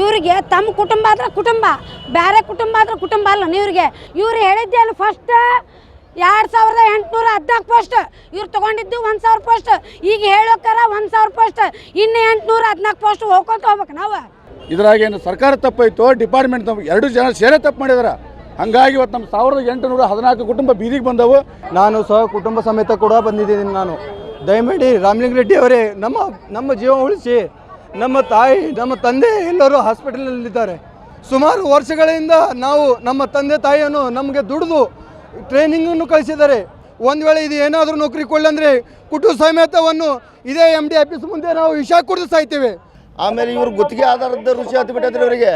ಇವರಿಗೆ ತಮ್ಮ ಕುಟುಂಬ ಆದ್ರೆ ಕುಟುಂಬ ಬೇರೆ ಕುಟುಂಬ ಆದ್ರೆ ಕುಟುಂಬ ಅಲ್ಲ ಇವ್ರಿಗೆ ಇವ್ರು ಹೇಳಿದ್ದೆ ಅಲ್ಲ ಫಸ್ಟ್ ಎರಡು ಸಾವಿರದ ಎಂಟುನೂರ ಹದಿನಾಲ್ಕು ಪೋಸ್ಟ್ ಇವ್ರು ತೊಗೊಂಡಿದ್ದು ಒಂದು ಸಾವಿರ ಪೋಸ್ಟ್ ಈಗ ಹೇಳೋಕಾರ ಒಂದು ಸಾವಿರ ಪೋಸ್ಟ್ ಇನ್ನು ಎಂಟುನೂರ ಹದಿನಾಲ್ಕು ಪೋಸ್ಟ್ ಹೋಗ್ಕೊಂತ ಹೋಗ್ಬೇಕು ನಾವು. ಇದ್ರಾಗ ಏನು ಸರ್ಕಾರ ತಪ್ಪಾಯ್ತು ಡಿಪಾರ್ಟ್ಮೆಂಟ್ ತಪ್ಪು ಎರಡು ಜನ ಸೇರೆ ತಪ್ಪು ಮಾಡಿದಾರೆ. ಹಂಗಾಗಿ ಇವತ್ತು ನಮ್ಮ ಸಾವಿರದ ಎಂಟುನೂರ ಹದಿನಾಲ್ಕು ಕುಟುಂಬ ಬೀದಿಗೆ ಬಂದವು. ನಾನು ಸಹ ಕುಟುಂಬ ಸಮೇತ ಕೂಡ ಬಂದಿದ್ದೀನಿ ನಾನು. ದಯಮಾಡಿ ರಾಮಲಿಂಗ ರೆಡ್ಡಿ ಅವರೇ ನಮ್ಮ ನಮ್ಮ ಜೀವ ಉಳಿಸಿ. ನಮ್ಮ ತಾಯಿ, ನಮ್ಮ ತಂದೆ ಎಲ್ಲರೂ ಹಾಸ್ಪಿಟಲಲ್ಲಿದ್ದಾರೆ. ಸುಮಾರು ವರ್ಷಗಳಿಂದ ನಾವು ನಮ್ಮ ತಂದೆ ತಾಯಿಯನ್ನು ನಮಗೆ ದುಡಿದು ಟ್ರೈನಿಂಗನ್ನು ಕಳಿಸಿದ್ದಾರೆ. ಒಂದು ವೇಳೆ ಇದು ಏನಾದರೂ ನೌಕರಿ ಕೊಳ್ಳಂದರೆ ಕುಟುಂಬ ಸಮೇತವನ್ನು ಇದೇ ಎಂ ಡಿ ಆಫೀಸ್ ಮುಂದೆ ನಾವು ವಿಷ ಕುಡಿದು ಸಾಯ್ತೇವೆ. ಆಮೇಲೆ ಇವ್ರ ಗುತ್ತಿಗೆ ಆಧಾರದ ರುಚಿ ಹತ್ತು ಬಿಟ್ಟಿದ್ರಿ ಇವರಿಗೆ.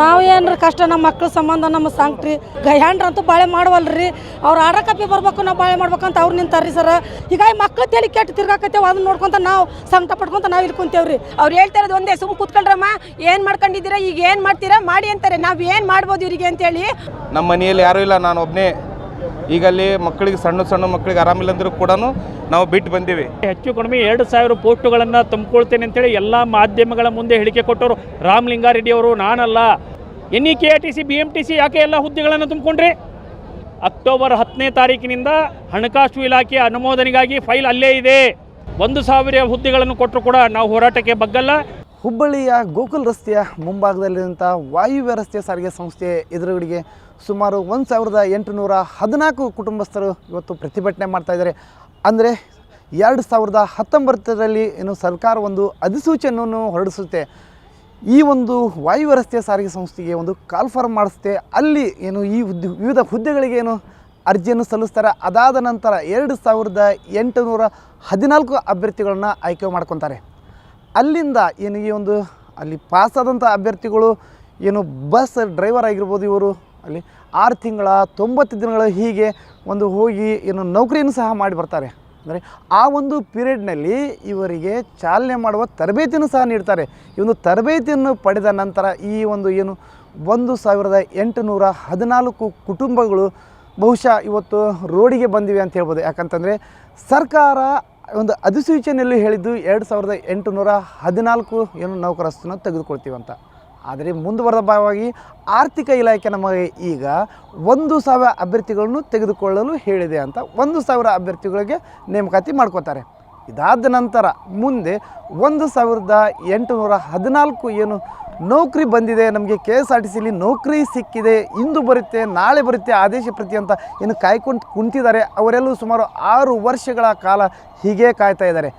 ನಾವು ಏನ್ರಿ ಕಷ್ಟ ನಮ್ಮ ಮಕ್ಳ ಸಂಬಂಧ ನಮ್ಮ ಸಾಂಗ್ರಿ ಗಯಾಂಡ್ರ ಅಂತೂ ಬಾಳೆ ಮಾಡವಲ್ರಿ. ಅವ್ರ ಆರ್ಡರ್ ಕಾಪಿ ಬರ್ಬೇಕು ನಾವು ಬಾಳೆ ಮಾಡ್ಬೇಕಂತ ಅವ್ರು ನಿಂತಾರ್ರಿ ಸರ್. ಹೀಗಾಗಿ ಮಕ್ಳು ತಲೆ ಕೆಟ್ಟು ತಿರ್ಗಾಕತ್ತೇವೆ ಅದನ್ನ ನೋಡ್ಕೊಂತ ನಾವು ಸಂಕಟ ಪಡ್ಕೊಂತ ನಾವು ಇಲ್ಲಿ ಕುಂತೇವ್ರಿ. ಅವ್ರು ಹೇಳ್ತಾ ಇರೋದು ಒಂದೇ ಸುಮ್ ಕುತ್ಕೊಂಡ್ರಮ್ಮ ಏನು ಮಾಡ್ಕೊಂಡಿದ್ದೀರಾ ಈಗ ಏನು ಮಾಡ್ತೀರಾ ಮಾಡಿ ಅಂತಾರೆ. ನಾವು ಏನು ಮಾಡ್ಬೋದು ಇವರಿಗೆ ಅಂತೇಳಿ. ನಮ್ಮ ಮನೆಯಲ್ಲಿ ಯಾರೂ ಇಲ್ಲ ನಾನು ಒಬ್ಬನೇ ಈಗ ಅಲ್ಲಿ ಮಕ್ಕಳಿಗೆ ಸಣ್ಣ ಸಣ್ಣ ಮಕ್ಕಳಿಗೆ ಆರಾಮಿಲ್ಲ ಅಂದರೂ ಕೂಡ ನಾವು ಬಿಟ್ಟು ಬಂದೀವಿ. ಹೆಚ್ಚು ಕಡಿಮೆ ಎರಡು ಸಾವಿರ ಪೋಸ್ಟುಗಳನ್ನು ತುಂಬಿಕೊಳ್ತೇನೆ ಅಂತೇಳಿ ಎಲ್ಲ ಮಾಧ್ಯಮಗಳ ಮುಂದೆ ಹೇಳಿಕೆ ಕೊಟ್ಟವರು. ರಾಮಲಿಂಗಾರೆಡ್ಡಿ ಅವರು ನಾನಲ್ಲ. N E K R T C B M T C ಯಾಕೆ ಎಲ್ಲ ಹುದ್ದೆಗಳನ್ನು ತುಂಬಿಕೊಂಡ್ರಿ? ಅಕ್ಟೋಬರ್ ಹತ್ತನೇ ತಾರೀಕಿನಿಂದ ಹಣಕಾಸು ಇಲಾಖೆ ಅನುಮೋದನೆಗಾಗಿ ಫೈಲ್ ಅಲ್ಲೇ ಇದೆ. ಒಂದು ಸಾವಿರ ಹುದ್ದೆಗಳನ್ನು ಕೊಟ್ಟರು ಕೂಡ ನಾವು ಹೋರಾಟಕ್ಕೆ ಬಗ್ಗಲ್ಲ. ಹುಬ್ಬಳ್ಳಿಯ ಗೋಕುಲ್ ರಸ್ತೆಯ ಮುಂಭಾಗದಲ್ಲಿರುವಂಥ ವಾಯುವ್ಯ ರಸ್ತೆ ಸಾರಿಗೆ ಸಂಸ್ಥೆ ಎದುರುಗಡೆಗೆ ಸುಮಾರು ಒಂದು ಸಾವಿರದ ಎಂಟುನೂರ ಹದಿನಾಲ್ಕು ಕುಟುಂಬಸ್ಥರು ಇವತ್ತು ಪ್ರತಿಭಟನೆ ಮಾಡ್ತಾಯಿದ್ದಾರೆ ಅಂದರೆ ಎರಡು ಸಾವಿರದ ಹತ್ತೊಂಬತ್ತರಲ್ಲಿ ಏನು ಸರ್ಕಾರ ಒಂದು ಅಧಿಸೂಚನೆಯನ್ನು ಹೊರಡಿಸುತ್ತೆ. ಈ ಒಂದು ವಾಯು ರಸ್ತೆ ಸಾರಿಗೆ ಸಂಸ್ಥೆಗೆ ಒಂದು ಕಾಲ್ ಫಾರ್ಮ್ ಮಾಡಿಸುತ್ತೆ. ಅಲ್ಲಿ ಏನು ಈ ಹುದ್ದೆ, ವಿವಿಧ ಹುದ್ದೆಗಳಿಗೆ ಏನು ಅರ್ಜಿಯನ್ನು ಸಲ್ಲಿಸ್ತಾರೆ. ಅದಾದ ನಂತರ ಎರಡು ಸಾವಿರದ ಎಂಟುನೂರ ಹದಿನಾಲ್ಕು ಅಭ್ಯರ್ಥಿಗಳನ್ನು ಆಯ್ಕೆ ಮಾಡ್ಕೊತಾರೆ. ಅಲ್ಲಿಂದ ಏನು ಈ ಒಂದು ಅಲ್ಲಿ ಪಾಸಾದಂಥ ಅಭ್ಯರ್ಥಿಗಳು ಏನು ಬಸ್ ಡ್ರೈವರ್ ಆಗಿರ್ಬೋದು ಇವರು ಅಲ್ಲಿ ಆರು ತಿಂಗಳ, ತೊಂಬತ್ತು ದಿನಗಳ ಹೀಗೆ ಒಂದು ಹೋಗಿ ಏನು ನೌಕರಿಯನ್ನು ಸಹ ಮಾಡಿ ಬರ್ತಾರೆ. ಅಂದರೆ ಆ ಒಂದು ಪೀರಿಯಡ್ನಲ್ಲಿ ಇವರಿಗೆ ಚಾಲನೆ ಮಾಡುವ ತರಬೇತಿಯನ್ನು ಸಹ ನೀಡ್ತಾರೆ. ಈ ಒಂದು ತರಬೇತಿಯನ್ನು ಪಡೆದ ನಂತರ ಈ ಒಂದು ಏನು ಒಂದು ಸಾವಿರದ ಎಂಟುನೂರ ಹದಿನಾಲ್ಕು ಕುಟುಂಬಗಳು ಬಹುಶಃ ಇವತ್ತು ರೋಡಿಗೆ ಬಂದಿವೆ ಅಂತ ಹೇಳ್ಬೋದು. ಯಾಕಂತಂದರೆ ಸರ್ಕಾರ ಒಂದು ಅಧಿಸೂಚನೆಯಲ್ಲಿ ಹೇಳಿದ್ದು ಎರಡು ಸಾವಿರದ ಎಂಟುನೂರ ಹದಿನಾಲ್ಕು ಏನು ನೌಕರಸ್ಥನ ತೆಗೆದುಕೊಳ್ತೀವಂತ ಆದರೆ ಮುಂದುವರೆದ ಭಾಗವಾಗಿ ಆರ್ಥಿಕ ಇಲಾಖೆ ನಮಗೆ ಈಗ ಒಂದು ಸಾವಿರ ಅಭ್ಯರ್ಥಿಗಳನ್ನು ತೆಗೆದುಕೊಳ್ಳಲು ಹೇಳಿದೆ ಅಂತ ಒಂದು ಸಾವಿರ ಅಭ್ಯರ್ಥಿಗಳಿಗೆ ನೇಮಕಾತಿ ಮಾಡ್ಕೋತಾರೆ. ಇದಾದ ನಂತರ ಮುಂದೆ ಒಂದು ಸಾವಿರದ ಎಂಟುನೂರ ಹದಿನಾಲ್ಕು ಏನು ನೌಕರಿ ಬಂದಿದೆ, ನಮಗೆ ಕೆ ಎಸ್ ಆರ್ ಟಿ ಸಿಲಿ ನೌಕರಿ ಸಿಕ್ಕಿದೆ, ಇಂದು ಬರುತ್ತೆ, ನಾಳೆ ಬರುತ್ತೆ ಆದೇಶ ಪ್ರತಿ ಅಂತ ಏನು ಕಾಯ್ಕೊಂಡು ಕುಂತಿದ್ದಾರೆ, ಅವರೆಲ್ಲೂ ಸುಮಾರು ಆರು ವರ್ಷಗಳ ಕಾಲ ಹೀಗೆ ಕಾಯ್ತಾ ಇದ್ದಾರೆ.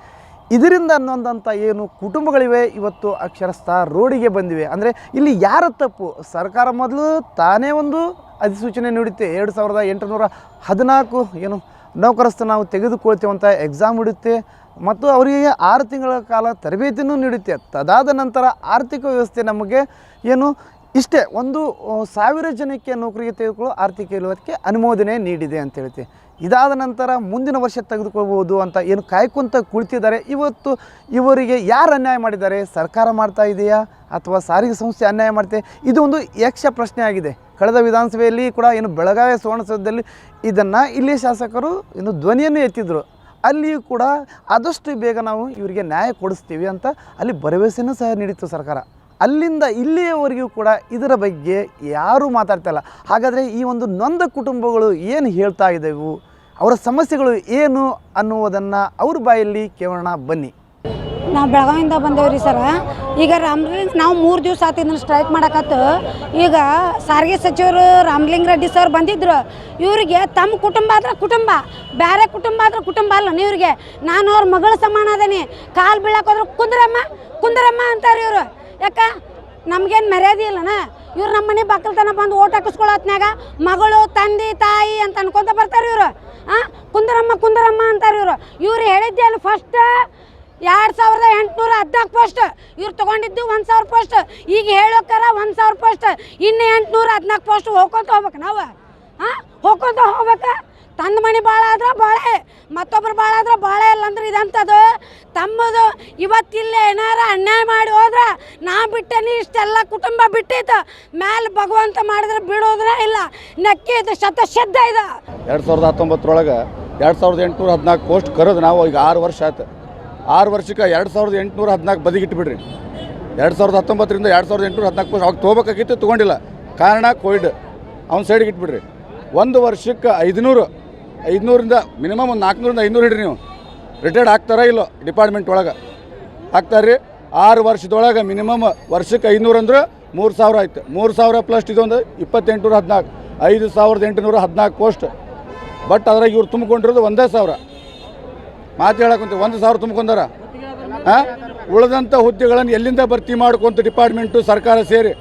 ಇದರಿಂದ ಅನ್ನೋಂಥ ಏನು ಕುಟುಂಬಗಳಿವೆ, ಇವತ್ತು ಅಕ್ಷರಸ್ಥ ರೋಡಿಗೆ ಬಂದಿವೆ. ಅಂದರೆ ಇಲ್ಲಿ ಯಾರ ತಪ್ಪು? ಸರ್ಕಾರ ಮೊದಲು ತಾನೇ ಒಂದು ಅಧಿಸೂಚನೆ ನೀಡುತ್ತೆ. ಎರಡು ಸಾವಿರದ ಎಂಟುನೂರ ಹದಿನಾಲ್ಕು ಏನು ನೌಕರಸ್ಥ ನಾವು ತೆಗೆದುಕೊಳ್ತೇವೆ ಅಂತ ಎಕ್ಸಾಮ್ ಇಡುತ್ತೆ. ಮತ್ತು ಅವರಿಗೆ ಆರು ತಿಂಗಳ ಕಾಲ ತರಬೇತಿನೂ ನೀಡುತ್ತೆ. ತದಾದ ನಂತರ ಆರ್ಥಿಕ ವ್ಯವಸ್ಥೆ ನಮಗೆ ಏನು ಇಷ್ಟೇ, ಒಂದು ಸಾವಿರ ಜನಕ್ಕೆ ನೌಕರಿಗೆ ತೆಗೆದುಕೊಳ್ಳೋ ಆರ್ಥಿಕ ಇಲಾಖೆ ಅನುಮೋದನೆ ನೀಡಿದೆ ಅಂತ ಹೇಳ್ತೀವಿ. ಇದಾದ ನಂತರ ಮುಂದಿನ ವರ್ಷ ತೆಗೆದುಕೊಳ್ಬೋದು ಅಂತ ಏನು ಕಾಯ್ಕೊಂತ ಕುಳಿತಿದ್ದಾರೆ. ಇವತ್ತು ಇವರಿಗೆ ಯಾರು ಅನ್ಯಾಯ ಮಾಡಿದ್ದಾರೆ? ಸರ್ಕಾರ ಮಾಡ್ತಾ ಇದೆಯಾ? ಅಥವಾ ಸಾರಿಗೆ ಸಂಸ್ಥೆ ಅನ್ಯಾಯ ಮಾಡ್ತೆ? ಇದು ಒಂದು ಯಕ್ಷ ಪ್ರಶ್ನೆ ಆಗಿದೆ ಕಳೆದ ವಿಧಾನಸಭೆಯಲ್ಲಿ ಕೂಡ ಏನು ಬೆಳಗಾವಿ ಸುವರ್ಣಸೌಧದಲ್ಲಿ ಇದನ್ನು ಇಲ್ಲಿ ಶಾಸಕರು ಇನ್ನು ಧ್ವನಿಯನ್ನು ಎತ್ತಿದ್ರು. ಅಲ್ಲಿಯೂ ಕೂಡ ಆದಷ್ಟು ಬೇಗ ನಾವು ಇವರಿಗೆ ನ್ಯಾಯ ಕೊಡಿಸ್ತೀವಿ ಅಂತ ಅಲ್ಲಿ ಭರವಸೆನೂ ಸಹ ನೀಡಿತ್ತು ಸರ್ಕಾರ. ಅಲ್ಲಿಂದ ಇಲ್ಲಿಯವರೆಗೂ ಕೂಡ ಇದರ ಬಗ್ಗೆ ಯಾರೂ ಮಾತಾಡ್ತಾ ಇಲ್ಲ. ಹಾಗಾದರೆ ಈ ಒಂದು ನೊಂದ ಕುಟುಂಬಗಳು ಏನು ಹೇಳ್ತಾ ಇದ್ದವು? ಅವರ ಸಮಸ್ಯೆಗಳು ಏನು ಅನ್ನುವುದನ್ನು ಅವ್ರ ಬಾಯಲ್ಲಿ ಕೇಳೋಣ ಬನ್ನಿ. ನಾವು ಬೆಳಗಾವಿಯಿಂದ ಬಂದೇವ್ರಿ ಸರ. ಈಗ ರಾಮಲಿಂಗ್ ನಾವು ಮೂರು ದಿವಸ ಆತು ಇದನ್ನ ಸ್ಟ್ರೈಕ್ ಮಾಡಕತ್ತು. ಈಗ ಸಾರಿಗೆ ಸಚಿವರು ರಾಮಲಿಂಗ ರೆಡ್ಡಿ ಸರ್ ಬಂದಿದ್ರು. ಇವರಿಗೆ ತಮ್ಮ ಕುಟುಂಬ ಆದ್ರೆ ಕುಟುಂಬ ಬೇರೆ ಕುಟುಂಬ ಆದ್ರೆ ಕುಟುಂಬ ಅಲ್ಲ ಇವ್ರಿಗೆ. ನಾನು ಅವ್ರ ಮಗಳ ಸಮಾನ ಅದೇನಿ. ಕಾಲು ಬೀಳಕ್ಕೆ ಹೋದ್ರೆ ಕುಂದ್ರಮ್ಮ ಕುಂದ್ರಮ್ಮ ಅಂತಾರೆ ಇವರು. ಯಾಕ? ನಮಗೇನು ಮರ್ಯಾದೆ ಇಲ್ಲನ? ಇವ್ರು ನಮ್ಮ ಮನೆ ಬಾಕಲ್ತನ ಬಂದು ಓಟ್ ಹಾಕಿಸ್ಕೊಳತ್ನಾಗ ಮಗಳು, ತಂದೆ, ತಾಯಿ ಅಂತ ಅನ್ಕೊಂತ ಬರ್ತಾರೆ ಇವರು. ಹಾಂ ಕುಂದರಮ್ಮ ಕುಂದರಮ್ಮ ಅಂತಾರೆ ಇವರು. ಇವ್ರು ಹೇಳಿದ್ದೆ ಅಲ್ಲಿ ಫಸ್ಟ್ ಎರಡು ಸಾವಿರದ ಎಂಟುನೂರ ಹದಿನಾಲ್ಕು ಪೋಸ್ಟ್ ಇವ್ರು ತೊಗೊಂಡಿದ್ದು ಒಂದು ಸಾವಿರ ಪೋಸ್ಟ್ ಈಗ ಹೇಳೋಕ್ಕಾರ ಒಂದು ಸಾವಿರ ಪೋಸ್ಟ್ ಇನ್ನು ಎಂಟುನೂರ ಹದಿನಾಲ್ಕು ಪೋಸ್ಟ್ ಹೋಗ್ಕೊಂತ ಹೋಗ್ಬೇಕು ನಾವು. ಹಾಂ ಹೋಗ್ಕೊಂತ ಹೋಗ್ಬೇಕು. ತಂದ ಮನೆ ಭಾಳ ಆದ್ರೆ ಬಾಳೆ. ಮತ್ತೊಬ್ರು ಭಾಳ ಆದ್ರೆ ಭಾಳ ಇಲ್ಲ ಅಂದ್ರೆ ಇದಂಥದ್ದು ತಮ್ಮದು ಇವತ್ತಿಲ್ಲ ಏನಾರ ಅನ್ಯಾಯ ಮಾಡಿ ಹೋದ್ರೆ ನಾ ಬಿಟ್ಟೇನಿ, ಇಷ್ಟೆಲ್ಲ ಕುಟುಂಬ ಬಿಟ್ಟಿತ್ತು ಮ್ಯಾಲೆ ಭಗವಂತ ಮಾಡಿದ್ರೆ ಬಿಡೋದ್ರೆ ಇಲ್ಲ. ನಕ್ಕಿದ್ದು ಶತಶುದ್ಧ ಇದೆ. ಎರಡು ಸಾವಿರದ ಹತ್ತೊಂಬತ್ತರೊಳಗೆ ಎರಡು ಸಾವಿರದ ಎಂಟುನೂರ ಹದಿನಾಲ್ಕು ಪೋಸ್ಟ್ ಕರೆದು ನಾವು ಈಗ ಆರು ವರ್ಷ ಆಯ್ತು. ಆರು ವರ್ಷಕ್ಕೆ ಎರಡು ಸಾವಿರದ ಎಂಟುನೂರ ಹದಿನಾಲ್ಕು ಬದಿಗಿಟ್ಟು ಬಿಡ್ರಿ ಎರಡು ಸಾವಿರದ ಹತ್ತೊಂಬತ್ತರಿಂದ ಎರಡು ಸಾವಿರದ ಎಂಟುನೂರ ಹದಿನಾಲ್ಕು ಪೋಸ್ಟ್ ಅವಾಗ ತೊಗೋಬೇಕಾಗಿತ್ತು, ತೊಗೊಂಡಿಲ್ಲ. ಕಾರಣ ಕೋವಿಡ್. ಅವ್ನ ಸೈಡ್ಗೆ ಇಟ್ಬಿಡ್ರಿ. ಒಂದು ವರ್ಷಕ್ಕೆ ಐದುನೂರು ಐದುನೂರಿಂದ ಮಿನಿಮಮ್ ಒಂದು ನಾಲ್ಕುನೂರಿಂದ ಐನೂರು ಹಿಡ್ರಿ ನೀವು. ರಿಟೈರ್ಡ್ ಆಗ್ತಾರಾ ಇಲ್ಲೋ ಡಿಪಾರ್ಟ್ಮೆಂಟ್ ಒಳಗೆ. ಆಗ್ತಾರ್ರಿ ಆರು ವರ್ಷದೊಳಗೆ ಮಿನಿಮಮ್ ವರ್ಷಕ್ಕೆ ಐನೂರು ಅಂದ್ರೆ ಮೂರು ಸಾವಿರ ಆಯ್ತು. ಮೂರು ಸಾವಿರ ಪ್ಲಸ್ ಇದೊಂದು ಇಪ್ಪತ್ತೆಂಟುನೂರ ಹದಿನಾಲ್ಕು. ಐದು ಸಾವಿರದ ಎಂಟುನೂರ ಹದಿನಾಲ್ಕು ಪೋಸ್ಟ್ ಬಟ್ ಅದ್ರಾಗ ಇವ್ರು ತುಂಬಿಕೊಂಡಿರೋದು ಒಂದೇ ಸಾವಿರ. ಮಾತು ಹೇಳಕ್ಕಂತ ಒಂದು ಸಾವಿರ ತುಂಬ್ಕೊಂಡಾರ? ಹಾಂ? ಉಳಿದಂಥ ಹುದ್ದೆಗಳನ್ನು ಎಲ್ಲಿಂದ ಭರ್ತಿ ಮಾಡ್ಕೊಂತ ಡಿಪಾರ್ಟ್ಮೆಂಟು ಸರ್ಕಾರ ಸೇರಿ?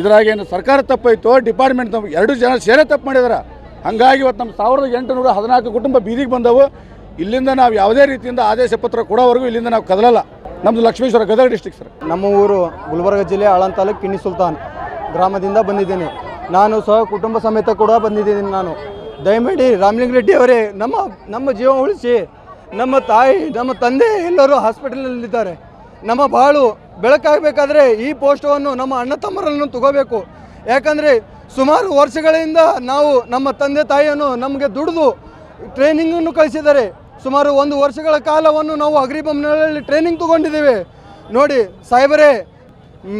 ಇದ್ರಾಗೇನು ಸರ್ಕಾರ ತಪ್ಪಾಯ್ತು ಡಿಪಾರ್ಟ್ಮೆಂಟ್ ತಪ್ಪು ಎರಡು ಜನ ಸೇರೇ ತಪ್ಪು ಮಾಡಿದಾರ. ಹಂಗಾಗಿ ಇವತ್ತು ನಮ್ಮ ಸಾವಿರದ ಎಂಟುನೂರ ಹದಿನಾಲ್ಕು ಕುಟುಂಬ ಬೀದಿಗೆ ಬಂದವು. ಇಲ್ಲಿಂದ ನಾವು ಯಾವುದೇ ರೀತಿಯಿಂದ ಆದೇಶ ಪತ್ರ ಕೊಡೋವರೆಗೂ ಇಲ್ಲಿಂದ ನಾವು ಕದಲಲ್ಲ. ನಮ್ಮದು ಲಕ್ಷ್ಮೇಶ್ವರ ಗದಗ ಡಿಸ್ಟಿಕ್ ಸರ್. ನಮ್ಮ ಊರು ಗುಲ್ಬರ್ಗ ಜಿಲ್ಲೆ ಆಳಂ ತಾಲೂಕು ಕಿನ್ನಿ ಸುಲ್ತಾನ್ ಗ್ರಾಮದಿಂದ ಬಂದಿದ್ದೀನಿ. ನಾನು ಸಹ ಕುಟುಂಬ ಸಮೇತ ಕೂಡ ಬಂದಿದ್ದೀನಿ ನಾನು. ದಯಮಾಡಿ ರಾಮಲಿಂಗ ರೆಡ್ಡಿ ಅವರೇ, ನಮ್ಮ ನಮ್ಮ ಜೀವ ಉಳಿಸಿ, ನಮ್ಮ ತಾಯಿ, ನಮ್ಮ ತಂದೆ ಎಲ್ಲರೂ ಹಾಸ್ಪಿಟಲ್ನಲ್ಲಿದ್ದಾರೆ ನಮ್ಮ ಬಾಳು ಬೆಳಕಾಗಬೇಕಾದ್ರೆ ಈ ಪೋಸ್ಟವನ್ನು ನಮ್ಮ ಅಣ್ಣ ತಮ್ಮರನ್ನು ತಗೋಬೇಕು. ಯಾಕಂದರೆ ಸುಮಾರು ವರ್ಷಗಳಿಂದ ನಾವು ನಮ್ಮ ತಂದೆ ತಾಯಿಯನ್ನು ನಮಗೆ ದುಡಿದು ಟ್ರೈನಿಂಗನ್ನು ಕಳಿಸಿದ್ದಾರೆ. ಸುಮಾರು ಒಂದು ವರ್ಷಗಳ ಕಾಲವನ್ನು ನಾವು ಅಗ್ರಿಬಮ್ನಲ್ಲಿ ಟ್ರೈನಿಂಗ್ ತಗೊಂಡಿದ್ದೇವೆ. ನೋಡಿ ಸಾಹೇಬರೇ,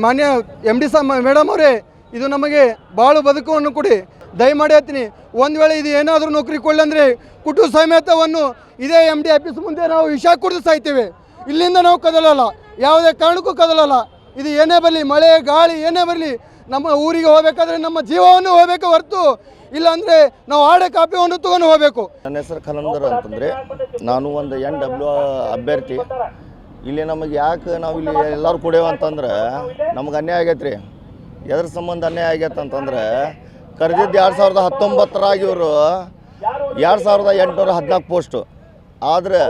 ಮಾನ್ಯ ಎಂ ಡಿ ಸಾ ಮೇಡಮ್ ಅವರೇ, ಇದು ನಮಗೆ ಬಾಳು ಬದುಕುವನ್ನು ಕೊಡಿ. ದಯಮಾಡಿ ಹೇಳ್ತೀನಿ, ಒಂದು ವೇಳೆ ಇದು ಏನಾದರೂ ನೌಕರಿ ಕೊಡಲಿ ಅಂದರೆ ಕುಟುಂಬ ಸಮೇತವನ್ನು ಇದೇ ಎಂ ಡಿ ಆಫೀಸ್ ಮುಂದೆ ನಾವು ವಿಷ ಕುಡಿದು ಸಾಯ್ತೇವೆ. ಇಲ್ಲಿಂದ ನಾವು ಕದಲಲ್ಲ, ಯಾವುದೇ ಕಾರಣಕ್ಕೂ ಕದಲಲ್ಲ. ಇದು ಏನೇ ಬರಲಿ, ಮಳೆ, ಗಾಳಿ, ಏನೇ ಬರಲಿ ನಮ್ಮ ಊರಿಗೆ ಹೋಗಬೇಕಾದ್ರೆ ನಮ್ಮ ಜೀವವನ್ನು ಹೋಗಬೇಕು ಹೊರತು, ಇಲ್ಲಾಂದರೆ ನಾವು ಆಡೆ ಒಂದು ತಗೊಂಡು ಹೋಗಬೇಕು. ನನ್ನ ಹೆಸರು ಖಲಂದರ್ ಅಂತಂದರೆ ನಾನು ಒಂದು ಎನ್ ಡಬ್ಲ್ಯೂ ಅಭ್ಯರ್ಥಿ. ಇಲ್ಲಿ ನಮಗೆ ಯಾಕೆ ನಾವು ಇಲ್ಲಿ ಎಲ್ಲರೂ ಕುಡಿಯೋ ಅಂತಂದ್ರೆ ನಮ್ಗೆ ಅನ್ಯಾಯ ಆಗೈತೆ ರೀ ಎದ್ರ ಸಂಬಂಧ ಅನ್ಯಾಯ ಆಗೈತೆ ಅಂತಂದ್ರೆ ಕರೆದಿದ್ದು ಎರಡು ಸಾವಿರದ ಹತ್ತೊಂಬತ್ತರಾಗ ಇವರು ಎರಡು ಸಾವಿರದ ಎಂಟುನೂರ ಹದಿನಾಲ್ಕು ಪೋಸ್ಟು ಆದರೆ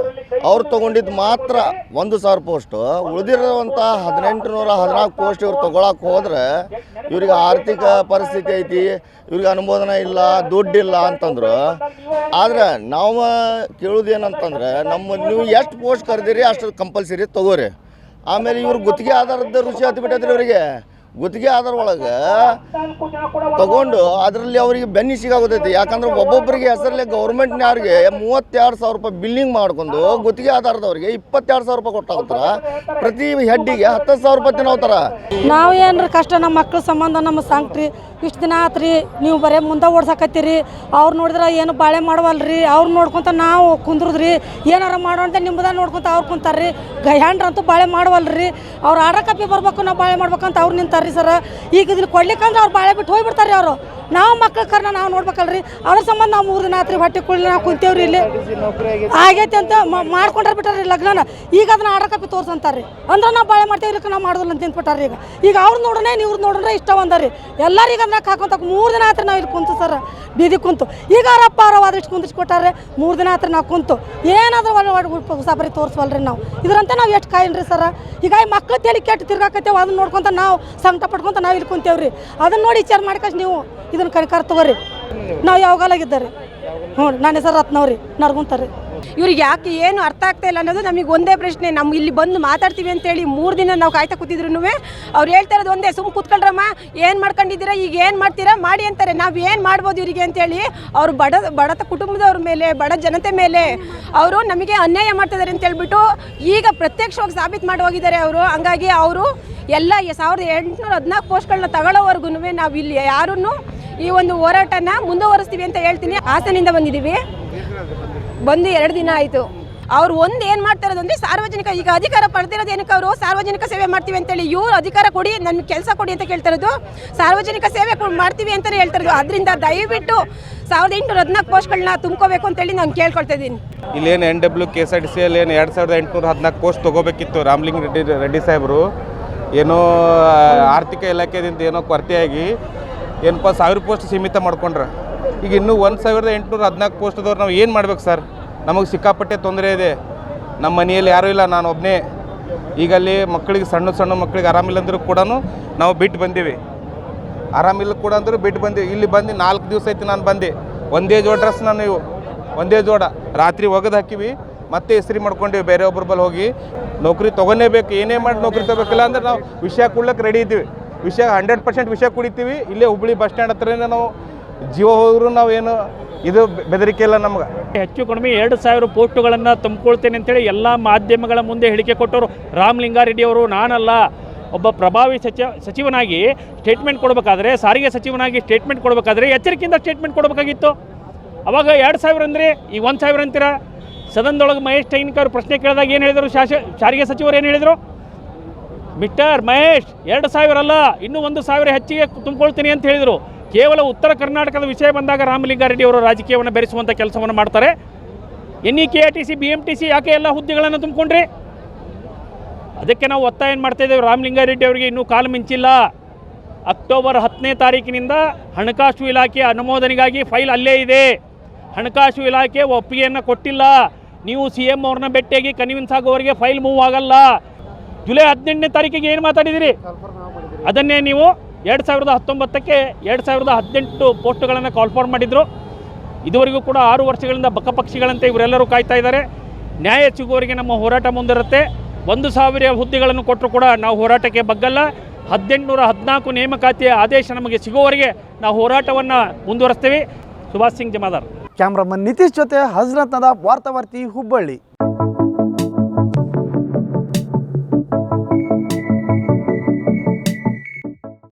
ಅವ್ರು ತೊಗೊಂಡಿದ್ದು ಮಾತ್ರ ಒಂದು ಸಾವಿರ ಪೋಸ್ಟು ಉಳಿದಿರುವಂಥ ಹದಿನೆಂಟು ನೂರ ಹದಿನಾಲ್ಕು ಪೋಸ್ಟ್ ಇವ್ರು ತೊಗೊಳಕ್ಕೆ ಹೋದರೆ ಇವ್ರಿಗೆ ಆರ್ಥಿಕ ಪರಿಸ್ಥಿತಿ ಐತಿ, ಇವ್ರಿಗೆ ಅನುಮೋದನೆ ಇಲ್ಲ, ದುಡ್ಡಿಲ್ಲ ಅಂತಂದ್ರು. ಆದರೆ ನಾವು ಕೇಳೋದು ಏನಂತಂದ್ರೆ ನಮ್ಮ ನೀವು ಎಷ್ಟು ಪೋಸ್ಟ್ ಕರೆದಿರಿ ಅಷ್ಟು ಕಂಪಲ್ಸರಿ ತೊಗೋರಿ. ಆಮೇಲೆ ಇವ್ರು ಗುತ್ತಿಗೆ ಆಧಾರದ ರುಚಿ ಹತ್ಬಿಟ್ಟೈತ್ರಿ ಇವರಿಗೆ. ಗುತ್ತಿಗೆ ಆಧಾರ ಒಳಗೆ ತಗೊಂಡು ಅದರಲ್ಲಿ ಅವರಿಗೆ ಬೆನ್ನಿ ಸಿಗಾಗುತ್ತೈತಿ ಯಾಕಂದ್ರೆ ಒಬ್ಬೊಬ್ಬರಿಗೆ ಹೆಸರಲ್ಲಿ ಗೌರ್ಮೆಂಟ್ನವ್ರಿಗೆ ಮೂವತ್ತೆರಡು ಸಾವಿರ ರೂಪಾಯಿ ಬಿಲ್ಲಿಂಗ್ ಮಾಡ್ಕೊಂಡು ಗುತ್ತಿಗೆ ಆಧಾರದವ್ರಿಗೆ ಇಪ್ಪತ್ತೆರಡು ಸಾವಿರ ರೂಪಾಯಿ ಕೊಟ್ಟಾಗ್ತಾರ ಪ್ರತಿ ಹೆಡ್ಡಿಗೆ ಹತ್ತು ಸಾವಿರ ರೂಪಾಯಿ ತಿನ್ನೋತಾರ. ನಾವು ಏನ್ರ ಕಷ್ಟ, ನಮ್ಮ ಮಕ್ಳ ಸಂಬಂಧ, ನಮ್ಮ ಸಂಕ್ಟ್ರಿ ಇಷ್ಟು ದಿನ ಆತ್ರಿ ನೀವು ಬರೇ ಮುಂದೆ ಓಡ್ಸಕತ್ತೀರಿ. ಅವ್ರು ನೋಡಿದ್ರೆ ಏನು ಬಾಳೆ ಮಾಡವಲ್ರಿ. ಅವ್ರು ನೋಡ್ಕೊಂತ ನಾವು ಕುಂದ್ರದ್ರಿ. ಏನಾರ ಮಾಡೋ ಅಂತ ನಿಮ್ಮದ ನೋಡ್ಕೊಂತ ಅವ್ರು ಕುಂತಾರ್ರಿ. ಗಯಾಂಡ್ರಂತೂ ಬಾಳೆ ಮಾಡವಲ್ರಿ. ಅವ್ರು ಆಡಕಪ್ಪಿ ಕಾಪಿ ಬರ್ಬೇಕು, ನಾವು ಬಾಳೆ ಮಾಡ್ಬೇಕಂತ ಅವ್ರು ನಿಂತಾರ್ರಿ ಸರ್. ಈಗ ಇದನ್ನ ಕೊಡ್ಲಿಕ್ಕಂದ್ರೆ ಅವ್ರು ಬಾಳೆ ಬಿಟ್ಟು ಹೋಗ್ಬಿಡ್ತಾರೆ ಅವರು. ನಾವು ಮಕ್ಳ ಕರ್ನ ನಾವು ನೋಡ್ಬೇಕಲ್ರಿ? ಅದ್ರ ಸಂಬಂಧ ನಾವು ಮೂರು ದಿನ ಆತ್ರಿ, ಹೊಟ್ಟೆ ಕುಳ್ಳಿ ನಾವು ಕುಂತೇವ್ರಿ ಇಲ್ಲಿ. ಆಗೈತೆ ಅಂತ ಮಾಡ್ಕೊಂಡ್ರೆ ಬಿಟ್ಟಾರ್ರಿ ಲಗ್ನನ. ಈಗ ಅದನ್ನ ಆರ್ಡರ್ ಕಾಪಿ ತೋರ್ಸಂತಾರ್ರಿ. ಅಂದ್ರೆ ನಾವು ಬಾಳೆ ಮಾಡ್ತೀವಿ, ಇಲ್ಲಕ್ಕೆ ನಾವು ಮಾಡೋದಿಲ್ಲ ಅಂತ ತಿಂದ್ಬಿಟ್ಟಾರ್ರಿ ಈಗ. ಈಗ ಅವ್ರು ನೋಡೋಣ ಇವ್ರು ನೋಡೋಣ ಇಷ್ಟ ಒಂದರಿ ಎಲ್ಲರಿಗೆ ಅದನ್ನ ಹಾಕೊಂತ ಮೂರು ದಿನ ಆತ್ರಿ ನಾವು ಇಲ್ಲಿ ಕುಂತು ಸರ್, ಬೀದಿ ಕುಂತು. ಈಗ ಅವರಪ್ಪ ಅವ್ರ ವಾದಿಷ್ಟು ಕುಂದಿಸ್ಕೊಟ್ಟಾರೆ ಮೂರು ದಿನ ಆತ್ರಿ ನಾವು ಕುಂತು. ಏನಾದ್ರೂ ಸಬರಿ ತೋರಿಸ್ವಲ್ರಿ ನಾವು. ಇದ್ರಂತ ನಾವು ಎಷ್ಟು ಕಾಯಿನ್ರಿ ಸರ್? ಈಗ ಮಕ್ಳು ತಲೆ ಕೆಟ್ಟು ತಿರ್ಗಾಕತ್ತೇವೆ ಅದನ್ನ ನೋಡ್ಕೊಂತ ನಾವು ಸಂಕಟ ಪಡ್ಕೊಂತ ನಾವು ಇಲ್ಲಿ ಕುಂತೇವ್ರಿ. ಅದನ್ನ ನೋಡಿ ವಿಚಾರ ಮಾಡ್ಕಷ್ಟು ನೀವು ಇದನ್ನ ಕಣ್ಕಾರ ತಗೋರಿ. ನಾವು ಯಾವಾಗಲಾಗಿದ್ದಾರೆ ಹ್ಞೂ ನನ್ನ ಹೆಸರು ರತ್ನವ್ರಿ ನರ್ಗುಂತಾರ್ರಿ ಇವ್ರಿಗೆ ಯಾಕೆ ಏನು ಅರ್ಥ ಆಗ್ತಾ ಇಲ್ಲ ಅನ್ನೋದು ನಮಗೆ ಒಂದೇ ಪ್ರಶ್ನೆ. ನಮ್ಮ ಇಲ್ಲಿ ಬಂದು ಮಾತಾಡ್ತೀವಿ ಅಂತೇಳಿ ಮೂರು ದಿನ ನಾವು ಕಾಯ್ತಾ ಕೂತಿದ್ರು ಅವ್ರು ಹೇಳ್ತಾ ಇರೋದು ಒಂದೇ ಸುಮ್ ಕೂತ್ಕೊಳ್ರಮ್ಮ, ಏನು ಮಾಡ್ಕೊಂಡಿದ್ದೀರಾ, ಈಗ ಏನು ಮಾಡ್ತೀರಾ, ಮಾಡಿ ಅಂತಾರೆ. ನಾವು ಏನು ಮಾಡ್ಬೋದು ಇವರಿಗೆ ಅಂತೇಳಿ ಅವರು ಬಡ, ಬಡತ ಕುಟುಂಬದವ್ರ ಮೇಲೆ, ಬಡ ಜನತೆ ಮೇಲೆ ಅವರು ನಮಗೆ ಅನ್ಯಾಯ ಮಾಡ್ತಿದ್ದಾರೆ ಅಂತ ಹೇಳ್ಬಿಟ್ಟು ಈಗ ಪ್ರತ್ಯಕ್ಷವಾಗಿ ಸಾಬೀತು ಮಾಡಿ ಹೋಗಿದ್ದಾರೆ ಅವರು. ಹಂಗಾಗಿ ಅವರು ಎಲ್ಲ ಸಾವಿರದ ಎಂಟುನೂರ ಹದಿನಾಲ್ಕು ಪೋಸ್ಟ್ಗಳನ್ನ ತಗೊಳ್ಳೋವರೆಗೂ ನಾವು ಇಲ್ಲಿ ಯಾರನ್ನು ಈ ಒಂದು ಹೋರಾಟನ ಮುಂದುವರಿಸ್ತೀವಿ ಅಂತ ಹೇಳ್ತೀನಿ. ಹಾಸನಿಂದ ಬಂದಿದ್ದೀವಿ. ಬಂದು ಎರಡು ದಿನ ಆಯಿತು. ಅವ್ರು ಒಂದು ಏನು ಮಾಡ್ತಾ ಇರೋದು ಅಂದರೆ ಸಾರ್ವಜನಿಕ, ಈಗ ಅಧಿಕಾರ ಪಡೆದಿರೋದು ಏನಕ್ಕೆ ಅವರು? ಸಾರ್ವಜನಿಕ ಸೇವೆ ಮಾಡ್ತೀವಿ ಅಂತೇಳಿ ಇವರು ಅಧಿಕಾರ ಕೊಡಿ ನನ್ನ ಕೆಲಸ ಕೊಡಿ ಅಂತ ಕೇಳ್ತಾ ಇರೋದು. ಸಾರ್ವಜನಿಕ ಸೇವೆ ಮಾಡ್ತೀವಿ ಅಂತಲೇ ಹೇಳ್ತಾ ಇರೋದು. ಅದರಿಂದ ದಯವಿಟ್ಟು ಸಾವಿರದ ಎಂಟುನೂರ ಹದಿನಾಲ್ಕು ಪೋಸ್ಟ್ಗಳನ್ನ ತುಂಬ್ಕೋಬೇಕು ಅಂತೇಳಿ ನಾನು ಕೇಳ್ಕೊಳ್ತಾ ಇದ್ದೀನಿ. ಇಲ್ಲೇನು N W K S R T ಸಿಯಲ್ಲಿ ಏನು ಎರಡು ಸಾವಿರದ ಎಂಟುನೂರ ಹದಿನಾಲ್ಕು ಪೋಸ್ಟ್ ತೊಗೋಬೇಕಿತ್ತು ರಾಮ್ಲಿಂಗ್ ರೆಡ್ಡಿ ರೆಡ್ಡಿ ಸಾಹೇಬರು. ಏನೋ ಆರ್ಥಿಕ ಇಲಾಖೆದಿಂದ ಏನೋ ಕೊರತೆಯಾಗಿ ಏನಪ್ಪ, ಸಾವಿರ ಪೋಸ್ಟ್ ಸೀಮಿತ ಮಾಡ್ಕೊಂಡ್ರೆ. ಈಗ ಇನ್ನೂ ಒಂದು ಸಾವಿರದ ಎಂಟುನೂರ ಹದಿನಾಲ್ಕು ಪೋಸ್ಟ್ದವ್ರು ನಾವು ಏನು ಮಾಡ್ಬೇಕು ಸರ್ ನಮಗೆ ಸಿಕ್ಕಾಪಟ್ಟೆ ತೊಂದರೆ ಇದೆ. ನಮ್ಮ ಮನೆಯಲ್ಲಿ ಯಾರೂ ಇಲ್ಲ, ನಾನು ಒಬ್ಬನೇ ಈಗ ಅಲ್ಲಿ ಮಕ್ಕಳಿಗೆ ಸಣ್ಣ ಸಣ್ಣ ಮಕ್ಕಳಿಗೆ ಆರಾಮಿಲ್ಲ ಅಂದರೂ ಕೂಡ ನಾವು ಬಿಟ್ಟು ಬಂದೀವಿ. ಆರಾಮಿಲ್ಲ ಕೂಡ ಅಂದರೂ ಬಿಟ್ಟು ಬಂದೀವಿ. ಇಲ್ಲಿ ಬಂದು ನಾಲ್ಕು ದಿವಸ ಐತಿ ನಾನು ಬಂದೆ. ಒಂದೇ ಜೋಡ ಡ್ರೆಸ್ ನಾನು ಒಂದೇ ಜೋಡ. ರಾತ್ರಿ ಒಗೆದು ಹಾಕಿವಿ. ಮತ್ತೆ ಇಸ್ತ್ರಿ ಮಾಡ್ಕೊಂಡಿವಿ, ಬೇರೆ ಒಬ್ರ ಬಲ್ಲಿ ಹೋಗಿ. ನೌಕರಿ ತೊಗೊನೇಬೇಕು ಏನೇ ಮಾಡಿ ನೌಕರಿ ತೊಗೋಬೇಕಿಲ್ಲ ಅಂದ್ರೆ ನಾವು ವಿಷಯ ಕೊಡ್ಲಿಕ್ಕೆ ರೆಡಿ ಇದ್ದೀವಿ. ವಿಷಯ ಹಂಡ್ರೆಡ್ ಪರ್ಸೆಂಟ್ ವಿಷಯ ಕುಡಿತೀವಿ. ಇಲ್ಲೇ ಹುಬ್ಬಳ್ಳಿ ಬಸ್ ಸ್ಟ್ಯಾಂಡ್ ಹತ್ರನೇ ನಾವು ಜೀವ ಹೋದ್ರು ನಾವೇನು ಇದು ಬೆದರಿಕೆ ಇಲ್ಲ ನಮ್ಗೆ. ಹೆಚ್ಚು ಕಡಿಮೆ ಎರಡು ಸಾವಿರ ಪೋಸ್ಟುಗಳನ್ನು ತುಂಬಿಕೊಳ್ತೇನೆ ಅಂತೇಳಿ ಎಲ್ಲ ಮಾಧ್ಯಮಗಳ ಮುಂದೆ ಹೇಳಿಕೆ ಕೊಟ್ಟವರು ರಾಮಲಿಂಗಾರೆಡ್ಡಿಯವರು ನಾನಲ್ಲ. ಒಬ್ಬ ಪ್ರಭಾವಿ ಸಚಿವ ಸಚಿವನಾಗಿ ಸ್ಟೇಟ್ಮೆಂಟ್ ಕೊಡಬೇಕಾದ್ರೆ, ಸಾರಿಗೆ ಸಚಿವನಾಗಿ ಸ್ಟೇಟ್ಮೆಂಟ್ ಕೊಡಬೇಕಾದ್ರೆ ಎಚ್ಚರಿಕೆಯಿಂದ ಸ್ಟೇಟ್ಮೆಂಟ್ ಕೊಡಬೇಕಾಗಿತ್ತು. ಅವಾಗ ಎರಡು ಸಾವಿರ ಅಂದರೆ, ಈಗ ಒಂದು ಸಾವಿರ ಅಂತೀರ? ಸದನದೊಳಗೆ ಮಹೇಶ್ ಟೈನಿಕ್ ಅವರು ಪ್ರಶ್ನೆ ಕೇಳಿದಾಗ ಏನು ಹೇಳಿದರು? ಶಾಸ ಸಾರಿಗೆ ಸಚಿವರು ಏನು ಹೇಳಿದರು? ಮಿಸ್ಟರ್ ಮಹೇಶ್, ಎರಡು ಸಾವಿರ ಅಲ್ಲ, ಇನ್ನೂ ಒಂದು ಸಾವಿರ ಹೆಚ್ಚಿಗೆ ತುಂಬಿಕೊಳ್ತೀನಿ ಅಂತ ಹೇಳಿದರು. ಕೇವಲ ಉತ್ತರ ಕರ್ನಾಟಕದ ವಿಷಯ ಬಂದಾಗ ರಾಮಲಿಂಗಾರೆಡ್ಡಿ ಅವರು ರಾಜಕೀಯವನ್ನು ಬೆರೆಸುವಂಥ ಕೆಲಸವನ್ನು ಮಾಡ್ತಾರೆ. N E K T C B M T C ಯಾಕೆ ಎಲ್ಲ ಹುದ್ದೆಗಳನ್ನು ತುಂಬಿಕೊಂಡ್ರಿ? ಅದಕ್ಕೆ ನಾವು ಒತ್ತಾಯ ಏನು ಮಾಡ್ತಾ ಇದ್ದೇವೆ. ರಾಮಲಿಂಗಾರೆಡ್ಡಿ ಅವರಿಗೆ ಇನ್ನೂ ಕಾಲು ಮಿಂಚಿಲ್ಲ. ಅಕ್ಟೋಬರ್ ಹತ್ತನೇ ತಾರೀಕಿನಿಂದ ಹಣಕಾಸು ಇಲಾಖೆ ಅನುಮೋದನೆಗಾಗಿ ಫೈಲ್ ಅಲ್ಲೇ ಇದೆ. ಹಣಕಾಸು ಇಲಾಖೆ ಒಪ್ಪಿಗೆಯನ್ನು ಕೊಟ್ಟಿಲ್ಲ. ನೀವು ಸಿ ಎಂ ಅವ್ರನ್ನ ಭೇಟಿಯಾಗಿ ಕನ್ವಿನ್ಸ್ ಆಗೋವರೆಗೆ ಫೈಲ್ ಮೂವ್ ಆಗಲ್ಲ. ಜುಲೈ ಹದಿನೆಂಟನೇ ತಾರೀಕಿಗೆ ಏನು ಮಾತಾಡಿದಿರಿ? ಅದನ್ನೇ ನೀವು ಎರಡು ಸಾವಿರದ ಹತ್ತೊಂಬತ್ತಕ್ಕೆ ಎರಡು ಸಾವಿರದ ಹದಿನೆಂಟು ಪೋಸ್ಟ್ಗಳನ್ನು ಕಾಲ್ಫಾರ್ಮ್ ಮಾಡಿದ್ರು. ಇದುವರೆಗೂ ಕೂಡ ಆರು ವರ್ಷಗಳಿಂದ ಬಕಪಕ್ಷಿಗಳಂತೆ ಇವರೆಲ್ಲರೂ ಕಾಯ್ತಾ ಇದ್ದಾರೆ. ನ್ಯಾಯ ಸಿಗುವವರೆಗೆ ನಮ್ಮ ಹೋರಾಟ ಮುಂದಿರುತ್ತೆ. ಒಂದು ಸಾವಿರ ಹುದ್ದೆಗಳನ್ನು ಕೊಟ್ಟರು ಕೂಡ ನಾವು ಹೋರಾಟಕ್ಕೆ ಬಗ್ಗಲ್ಲ. ಹದಿನೆಂಟುನೂರ ಹದಿನಾಲ್ಕು ನೇಮಕಾತಿಯ ಆದೇಶ ನಮಗೆ ಸಿಗುವವರೆಗೆ ನಾವು ಹೋರಾಟವನ್ನು ಮುಂದುವರಿಸ್ತೇವೆ. ಸುಭಾಷ್ ಸಿಂಗ್ ಜಮಾದಾರ್. ಕ್ಯಾಮ್ರಾಮನ್ ನಿತೀಶ್ ಜೊತೆ ಹಜರತ್ ನದಾಬ್ ವಾರ್ತಾವಾರ್ತಿ ಹುಬ್ಬಳ್ಳಿ.